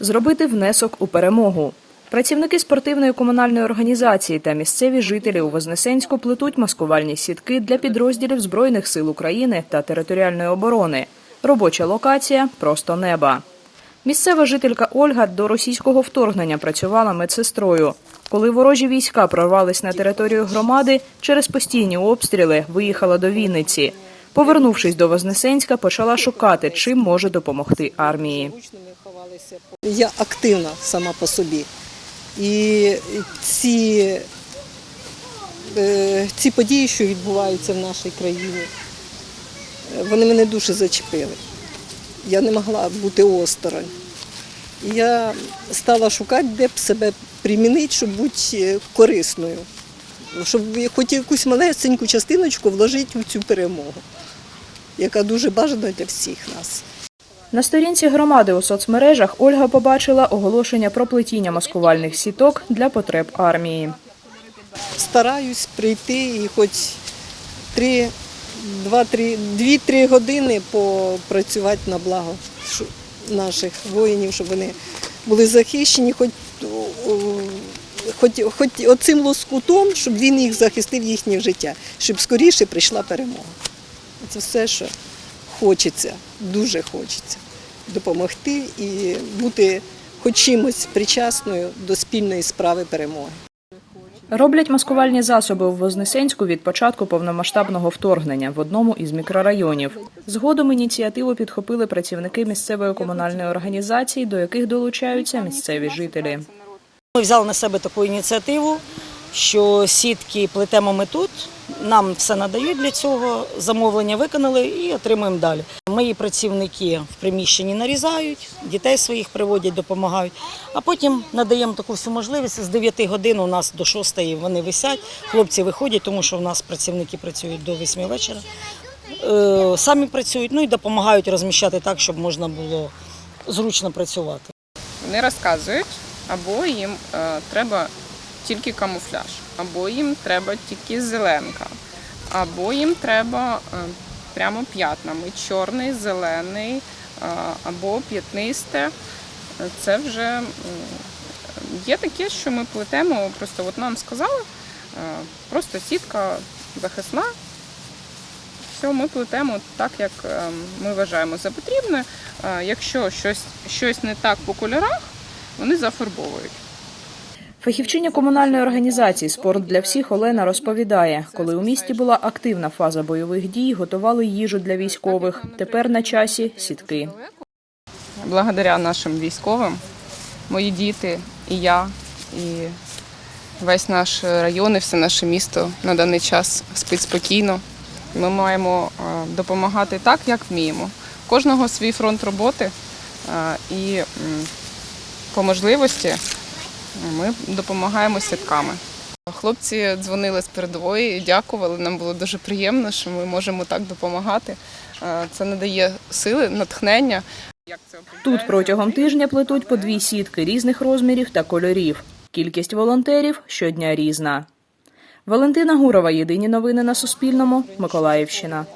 зробити внесок у перемогу. Працівники спортивної комунальної організації та місцеві жителі у Вознесенську плетуть маскувальні сітки для підрозділів Збройних сил України та територіальної оборони. Робоча локація просто неба. Місцева жителька Ольга до російського вторгнення працювала медсестрою. Коли ворожі війська прорвались на територію громади, через постійні обстріли виїхала до Вінниці. Повернувшись до Вознесенська, почала шукати, чим може допомогти армії. Я активна сама по собі. І ці, е, ці події, що відбуваються в нашій країні, вони мене дуже зачепили. Я не могла бути осторонь. Я стала шукати, де б себе примінити, щоб бути е, корисною, щоб хоч якусь малесеньку частиночку вложити у цю перемогу, яка дуже бажана для всіх нас. На сторінці громади у соцмережах Ольга побачила оголошення про плетіння маскувальних сіток для потреб армії. стараюсь прийти і хоч три, два-три, дві-три години попрацювати на благо наших воїнів, щоб вони були захищені, хоч, хоч, хоч оцим лоскутом, щоб він їх захистив їхнє життя, щоб скоріше прийшла перемога. Це все, що хочеться, дуже хочеться допомогти і бути хоч чимось причасною до спільної справи перемоги. Роблять маскувальні засоби у Вознесенську від початку повномасштабного вторгнення в одному із мікрорайонів. Згодом ініціативу підхопили працівники місцевої комунальної організації, до яких долучаються місцеві жителі. Ми взяли на себе таку ініціативу, що сітки плетемо ми тут. Нам все надають для цього, замовлення виконали і отримуємо далі. Мої працівники в приміщенні нарізають, дітей своїх приводять, допомагають. А потім надаємо таку всю можливість. З 9 годин у нас до 6 вони висять. Хлопці виходять, тому що у нас працівники працюють до 8 вечора. Е, Самі працюють, ну і допомагають розміщати так, щоб можна було зручно працювати. Вони розказують, або їм е, треба тільки камуфляж, або їм треба тільки зеленка, або їм треба е, прямо п'ятнами чорний, зелений е, або п'ятнисте. Це вже є таке, що ми плетемо. Просто от нам сказали, просто сітка захисна. Все, ми плетемо так, як е, ми вважаємо за потрібне. Якщо щось, щось не так по кольорах, вони зафарбовують. Фахівчиня комунальної організації Спорт для всіх Олена розповідає, коли у місті була активна фаза бойових дій, готували їжу для військових. Тепер на часі сітки. Благодаря нашим військовим, мої діти і я, і весь наш район, і все наше місто на даний час спить спокійно. Ми маємо е, допомагати так, як вміємо. Кожного свій фронт роботи е, і по можливості ми допомагаємо сітками. Хлопці дзвонили з передової, дякували. Нам було дуже приємно, що ми можемо так допомагати. Е, Це надає сили, натхнення. Тут протягом тижня плетуть по дві сітки різних розмірів та кольорів. Кількість волонтерів щодня різна. Валентина Гурова. Єдині новини на Суспільному. Миколаївщина.